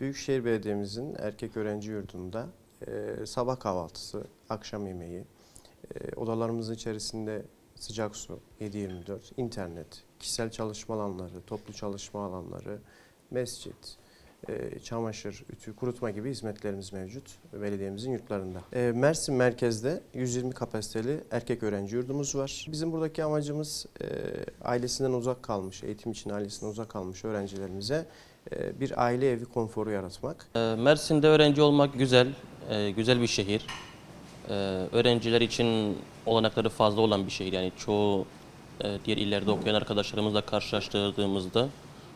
Büyükşehir Belediye'mizin erkek öğrenci yurdunda e, sabah kahvaltısı, akşam yemeği, e, odalarımızın içerisinde sıcak su 7-24, internet, kişisel çalışma alanları, toplu çalışma alanları, mescit, e, çamaşır, ütü, kurutma gibi hizmetlerimiz mevcut belediyemizin yurtlarında. E, Mersin merkezde 120 kapasiteli erkek öğrenci yurdumuz var. Bizim buradaki amacımız e, ailesinden uzak kalmış, eğitim için ailesinden uzak kalmış öğrencilerimize bir aile evi konforu yaratmak. Ee, Mersin'de öğrenci olmak güzel, e, güzel bir şehir. Öğrenciler için olanakları fazla olan bir şehir. Yani çoğu e, diğer illerde okuyan arkadaşlarımızla karşılaştırdığımızda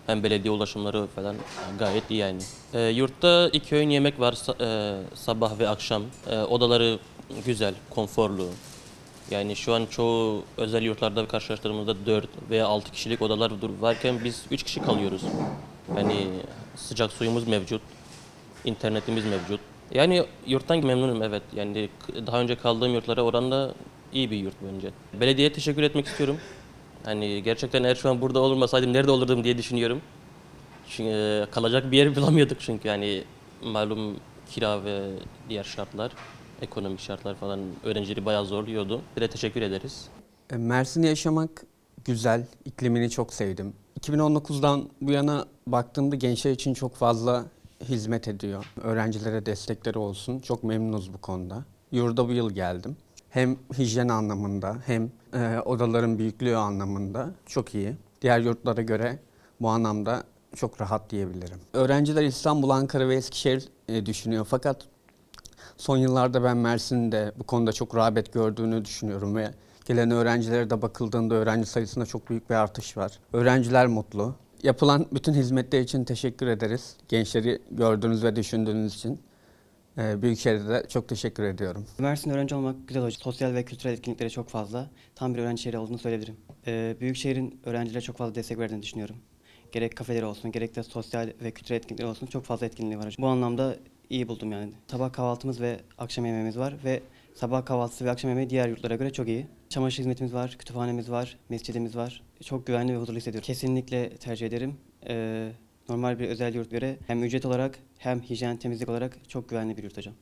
hem belediye ulaşımları falan gayet iyi yani. Ee, Yurtta iki öğün yemek var e, sabah ve akşam. Ee, Odaları güzel, konforlu. Yani şu an çoğu özel yurtlarda karşılaştırdığımızda 4 veya 6 kişilik odalar varken biz 3 kişi kalıyoruz. Yani sıcak suyumuz mevcut, internetimiz mevcut. Yani yurttan memnunum evet. Yani daha önce kaldığım yurtlara oranla iyi bir yurt bence. Belediyeye teşekkür etmek istiyorum. Hani gerçekten eğer şu an burada olmasaydım nerede olurdum diye düşünüyorum. Çünkü e, kalacak bir yer bulamıyorduk çünkü yani malum kira ve diğer şartlar, ekonomik şartlar falan öğrencileri bayağı zorluyordu. Bir de teşekkür ederiz. E, Mersin'de yaşamak güzel, iklimini çok sevdim. 2019'dan bu yana baktığımda gençler için çok fazla hizmet ediyor. Öğrencilere destekleri olsun. Çok memnunuz bu konuda. Yurda bu yıl geldim. Hem hijyen anlamında hem e, odaların büyüklüğü anlamında çok iyi. Diğer yurtlara göre bu anlamda çok rahat diyebilirim. Öğrenciler İstanbul, Ankara ve Eskişehir e, düşünüyor fakat Son yıllarda ben Mersin'de bu konuda çok rağbet gördüğünü düşünüyorum ve gelen öğrencilere de bakıldığında öğrenci sayısında çok büyük bir artış var. Öğrenciler mutlu. Yapılan bütün hizmetler için teşekkür ederiz. Gençleri gördüğünüz ve düşündüğünüz için. Ee, Büyükşehir'de de çok teşekkür ediyorum. Mersin öğrenci olmak güzel hocam. Sosyal ve kültürel etkinlikleri çok fazla. Tam bir öğrenci şehri olduğunu söyleyebilirim. Ee, Büyükşehir'in öğrencilere çok fazla destek verdiğini düşünüyorum. Gerek kafeleri olsun, gerek de sosyal ve kültürel etkinlikleri olsun çok fazla etkinliği var hocam. Bu anlamda iyi buldum yani. Sabah kahvaltımız ve akşam yemeğimiz var ve sabah kahvaltısı ve akşam yemeği diğer yurtlara göre çok iyi. Çamaşır hizmetimiz var, kütüphanemiz var, mescidimiz var. Çok güvenli ve huzurlu hissediyorum. Kesinlikle tercih ederim. Ee, normal bir özel yurt göre hem ücret olarak hem hijyen temizlik olarak çok güvenli bir yurt hocam.